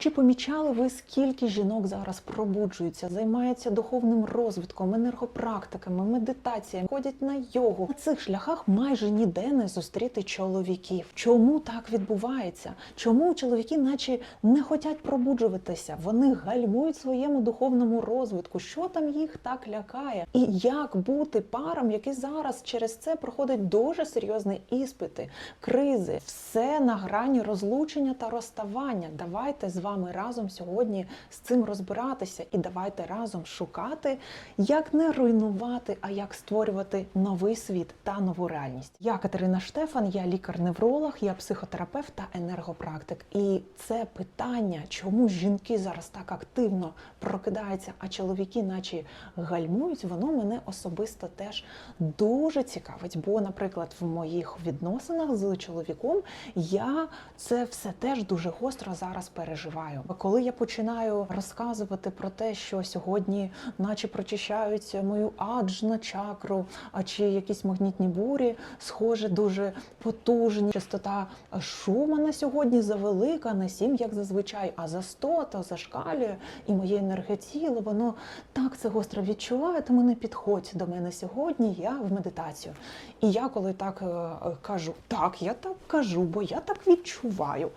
Чи помічали ви, скільки жінок зараз пробуджуються, займаються духовним розвитком, енергопрактиками, медитаціями, ходять на йогу? На цих шляхах майже ніде не зустріти чоловіків. Чому так відбувається? Чому чоловіки, наче не хочуть пробуджуватися? Вони гальмують своєму духовному розвитку. Що там їх так лякає? І як бути парам, які зараз через це проходять дуже серйозні іспити, кризи, все на грані розлучення та розставання? Давайте з вами разом сьогодні з цим розбиратися і давайте разом шукати, як не руйнувати, а як створювати новий світ та нову реальність. Я Катерина Штефан, я лікар-невролог, я психотерапевт та енергопрактик. І це питання, чому жінки зараз так активно прокидаються, а чоловіки, наче гальмують, воно мене особисто теж дуже цікавить. Бо, наприклад, в моїх відносинах з чоловіком я це все теж дуже гостро зараз переживаю. Коли я починаю розказувати про те, що сьогодні, наче прочищають мою аджна чакру, а чи якісь магнітні бурі, схоже, дуже потужні. Частота шума на сьогодні завелика, не сім, як зазвичай, а за 100, то зашкалює. І моє енергетіло, воно так це гостро відчуває, тому не підходь до мене сьогодні. Я в медитацію. І я коли так е, кажу, так, я так кажу, бо я так відчуваю.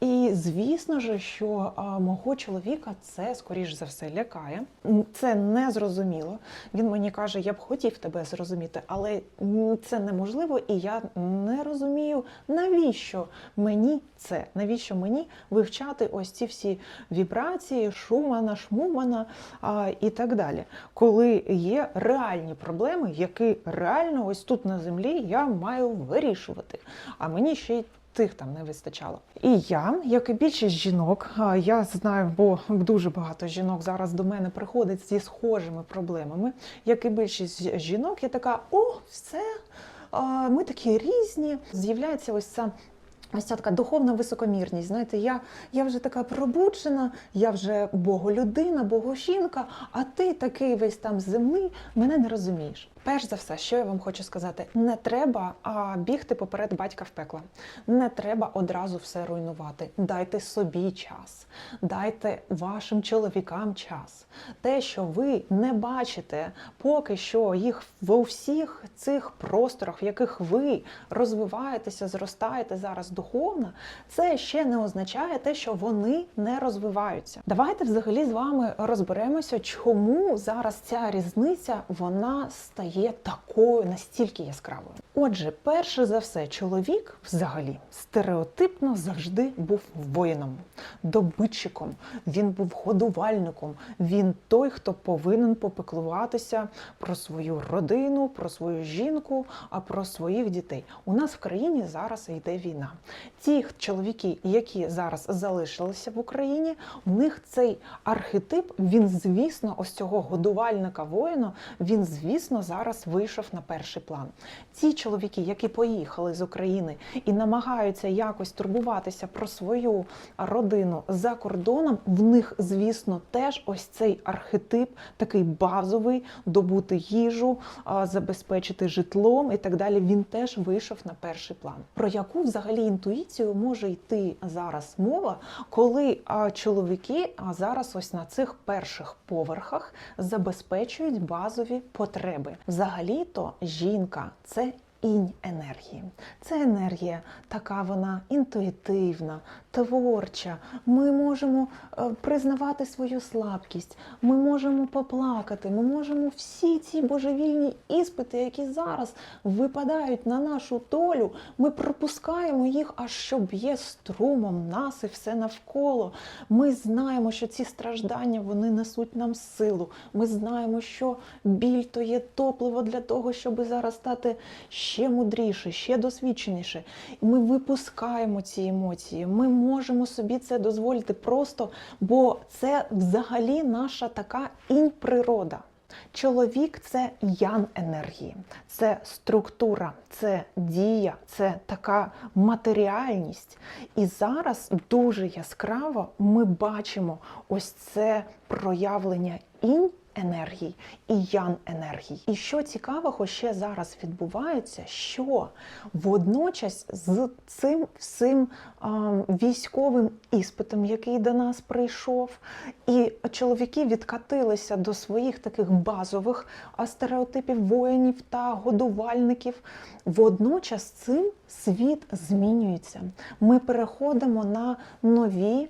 І звісно ж, що мого чоловіка це скоріш за все лякає. Це не зрозуміло. Він мені каже, я б хотів тебе зрозуміти, але це неможливо, і я не розумію, навіщо мені це, навіщо мені вивчати ось ці всі вібрації, шумана, шмумана а, і так далі. Коли є реальні проблеми, які реально ось тут на землі я маю вирішувати. А мені ще й тих там не вистачало. І я, як і більшість жінок, я знаю, бо дуже багато жінок зараз до мене приходить зі схожими проблемами. Як і більшість жінок, я така: о, все, ми такі різні. З'являється ось ця. Ось ця така духовна високомірність. Знаєте, я, я вже така пробуджена, я вже боголюдина, богожінка, а ти такий весь там земний, мене не розумієш. Перш за все, що я вам хочу сказати, не треба а, бігти поперед батька в пекло. Не треба одразу все руйнувати. Дайте собі час, дайте вашим чоловікам час. Те, що ви не бачите, поки що їх во всіх цих просторах, в яких ви розвиваєтеся, зростаєте зараз духовно, це ще не означає те, що вони не розвиваються. Давайте взагалі з вами розберемося, чому зараз ця різниця вона стає такою настільки яскравою. Отже, перше за все, чоловік взагалі стереотипно завжди був воїном, добитчиком. Він був годувальником. Він той, хто повинен попеклуватися про свою родину, про свою жінку, а про своїх дітей. У нас в країні зараз йде війна. Ті чоловіки, які зараз залишилися в Україні, у них цей архетип, він, звісно, ось цього годувальника воїна, він, звісно, зараз вийшов на перший план. Ці чоловіки, які поїхали з України і намагаються якось турбуватися про свою родину за кордоном, в них, звісно, теж ось цей архетип, такий базовий, добути їжу, забезпечити житлом і так далі. Він теж вийшов на перший план. Про яку взагалі інтуїцію може йти зараз мова, коли чоловіки зараз ось на цих перших поверхах забезпечують базові потреби. Взагалі-то жінка це інь енергії. Це енергія, така вона інтуїтивна, творча. Ми можемо е, признавати свою слабкість, ми можемо поплакати, ми можемо всі ці божевільні іспити, які зараз випадають на нашу долю, ми пропускаємо їх, аж що б'є струмом нас і все навколо. Ми знаємо, що ці страждання вони несуть нам силу. Ми знаємо, що біль то є топливо для того, щоб зараз стати ще мудріше, ще досвідченіше. Ми випускаємо ці емоції. Ми можемо собі це дозволити просто, бо це взагалі наша така інь природа. Чоловік це ян енергії, це структура, це дія, це така матеріальність. І зараз дуже яскраво ми бачимо ось це проявлення інь енергій і ян енергій. І що цікавого ще зараз відбувається, що водночас з цим всім військовим іспитом, який до нас прийшов, і чоловіки відкатилися до своїх таких базових стереотипів воїнів та годувальників. Водночас цим світ змінюється. Ми переходимо на нові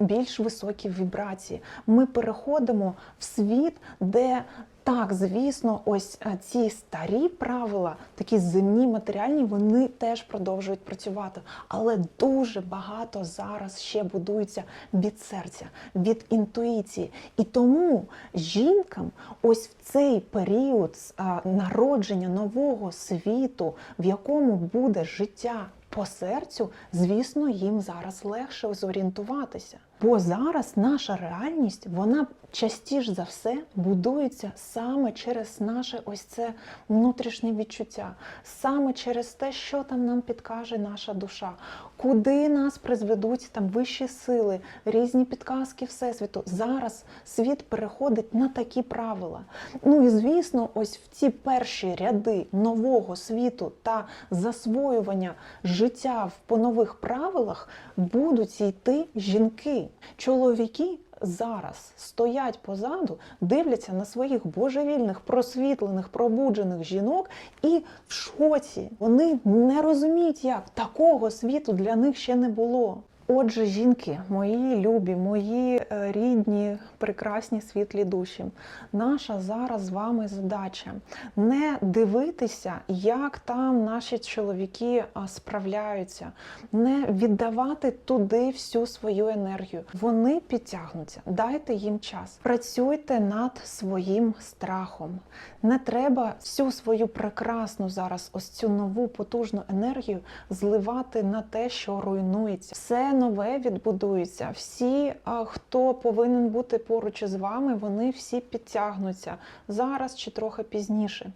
більш високі вібрації. Ми переходимо в світ, де так, звісно, ось е, ці старі правила, такі земні, матеріальні, вони теж продовжують працювати. Але дуже багато зараз ще будується від серця, від інтуїції. І тому жінкам ось в цей період з, народження нового світу, в якому буде життя по серцю, звісно, їм зараз легше зорієнтуватися. Бо зараз наша реальність, вона частіше за все будується саме через наше ось це внутрішнє відчуття, саме через те, що там нам підкаже наша душа, куди нас призведуть там вищі сили, різні підказки Всесвіту. Зараз світ переходить на такі правила. Ну і звісно, ось в ці перші ряди нового світу та засвоювання життя в- по нових правилах будуть йти жінки. Чоловіки зараз стоять позаду, дивляться на своїх божевільних, просвітлених, пробуджених жінок і в шоці. Вони не розуміють, як такого світу для них ще не було. Отже, жінки, мої любі, мої е, рідні, прекрасні світлі душі. Наша зараз з вами задача не дивитися, як там наші чоловіки справляються, не віддавати туди всю свою енергію. Вони підтягнуться. Дайте їм час. Працюйте над своїм страхом. Не треба всю свою прекрасну зараз, ось цю нову потужну енергію зливати на те, що руйнується. Все нове відбудується. Всі, хто повинен бути поруч із вами, вони всі підтягнуться зараз чи трохи пізніше.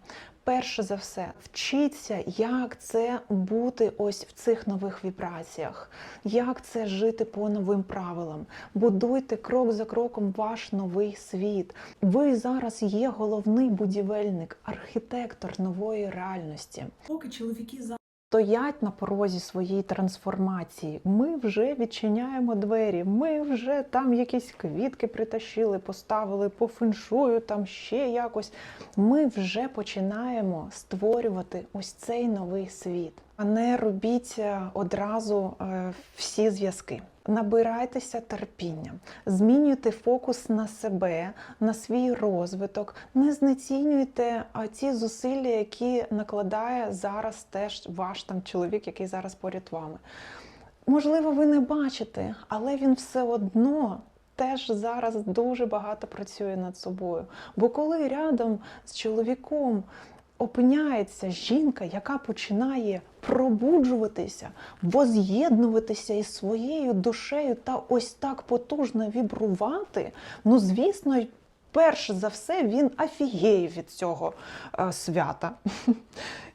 Перше за все, вчіться, як це бути ось в цих нових вібраціях, як це жити по новим правилам. Будуйте крок за кроком ваш новий світ. Ви зараз є головний будівельник, архітектор нової реальності. Поки чоловіки за Стоять на порозі своєї трансформації. Ми вже відчиняємо двері. Ми вже там якісь квітки притащили, поставили по феншую, там ще якось. Ми вже починаємо створювати ось цей новий світ. А не робіть е, одразу е, всі зв'язки. Набирайтеся терпіння, змінюйте фокус на себе, на свій розвиток, не знецінюйте ті зусилля, які накладає зараз теж ваш там чоловік, який зараз поряд вами. Можливо, ви не бачите, але він все одно теж зараз дуже багато працює над собою. Бо коли рядом з чоловіком опиняється жінка, яка починає пробуджуватися, воз'єднуватися із своєю душею та ось так потужно вібрувати, ну звісно, перш за все він афігеє від цього е, свята.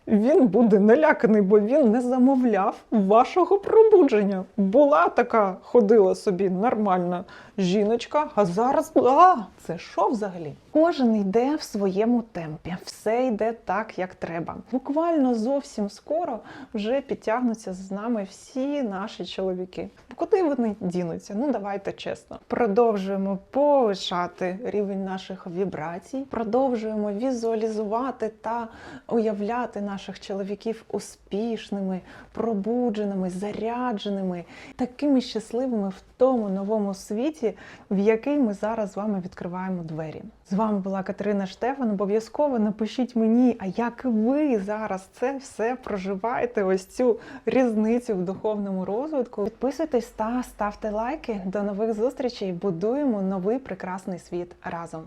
Він буде наляканий, бо він не замовляв вашого пробудження. Була така, ходила собі нормальна жіночка, а зараз а, це що взагалі? Кожен йде в своєму темпі, все йде так, як треба. Буквально зовсім скоро вже підтягнуться з нами всі наші чоловіки. Куди вони дінуться? Ну давайте чесно. Продовжуємо повишати рівень наших вібрацій, продовжуємо візуалізувати та уявляти наших чоловіків успішними, пробудженими, зарядженими, такими щасливими в тому новому світі, в який ми зараз з вами відкриваємо двері. З вами була Катерина Штефан. Обов'язково напишіть мені, а як ви зараз це все проживаєте? Ось цю різницю в духовному розвитку. Підписуйтесь та ставте лайки. До нових зустрічей. Будуємо новий прекрасний світ разом.